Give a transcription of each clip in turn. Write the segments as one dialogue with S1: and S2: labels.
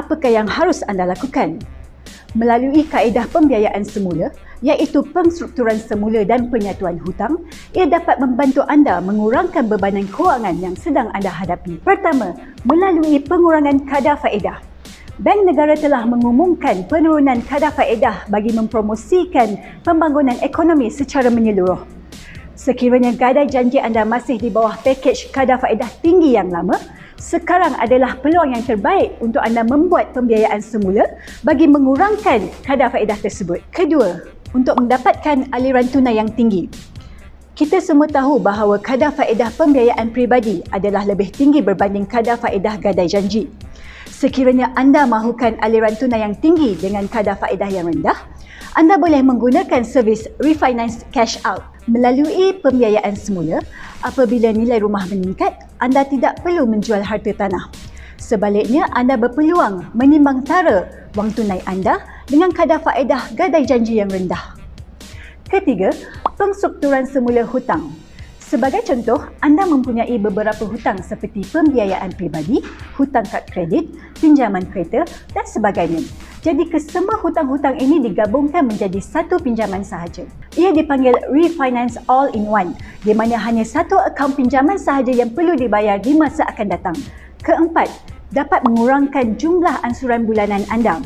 S1: apakah yang harus anda lakukan? Melalui kaedah pembiayaan semula, iaitu pengstrukturan semula dan penyatuan hutang, ia dapat membantu anda mengurangkan bebanan kewangan yang sedang anda hadapi. Pertama, melalui pengurangan kadar faedah. Bank negara telah mengumumkan penurunan kadar faedah bagi mempromosikan pembangunan ekonomi secara menyeluruh. Sekiranya gadai janji anda masih di bawah pakej kadar faedah tinggi yang lama, sekarang adalah peluang yang terbaik untuk anda membuat pembiayaan semula bagi mengurangkan kadar faedah tersebut. Kedua, untuk mendapatkan aliran tunai yang tinggi. Kita semua tahu bahawa kadar faedah pembiayaan peribadi adalah lebih tinggi berbanding kadar faedah gadai janji. Sekiranya anda mahukan aliran tunai yang tinggi dengan kadar faedah yang rendah, anda boleh menggunakan servis refinance cash out Melalui pembiayaan semula, apabila nilai rumah meningkat, anda tidak perlu menjual harta tanah. Sebaliknya, anda berpeluang menimbang tara wang tunai anda dengan kadar faedah gadai janji yang rendah. Ketiga, pengstrukturan semula hutang. Sebagai contoh, anda mempunyai beberapa hutang seperti pembiayaan pribadi, hutang kad kredit, pinjaman kereta dan sebagainya. Jadi kesemua hutang-hutang ini digabungkan menjadi satu pinjaman sahaja. Ia dipanggil refinance all in one di mana hanya satu akaun pinjaman sahaja yang perlu dibayar di masa akan datang. Keempat, dapat mengurangkan jumlah ansuran bulanan anda.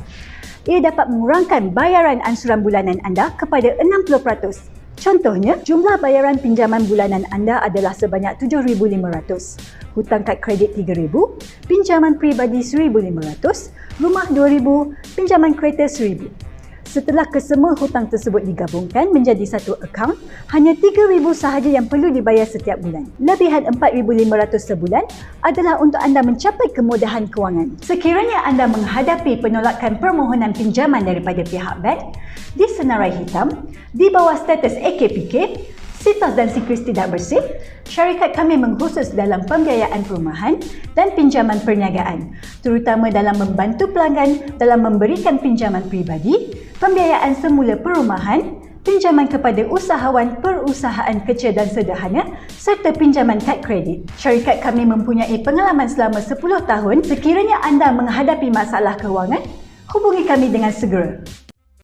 S1: Ia dapat mengurangkan bayaran ansuran bulanan anda kepada 60%. Contohnya, jumlah bayaran pinjaman bulanan anda adalah sebanyak 7,500, hutang kad kredit 3,000, pinjaman peribadi 1,500, rumah 2,000, pinjaman kereta 1,000. Setelah kesemua hutang tersebut digabungkan menjadi satu akaun, hanya 3,000 sahaja yang perlu dibayar setiap bulan. Lebihan 4,500 sebulan adalah untuk anda mencapai kemudahan kewangan. Sekiranya anda menghadapi penolakan permohonan pinjaman daripada pihak bank, di senarai hitam, di bawah status AKPK, sitas dan sikris tidak bersih, syarikat kami mengkhusus dalam pembiayaan perumahan dan pinjaman perniagaan, terutama dalam membantu pelanggan dalam memberikan pinjaman pribadi, pembiayaan semula perumahan, pinjaman kepada usahawan perusahaan kecil dan sederhana serta pinjaman kad kredit. Syarikat kami mempunyai pengalaman selama 10 tahun. Sekiranya anda menghadapi masalah kewangan, hubungi kami dengan segera.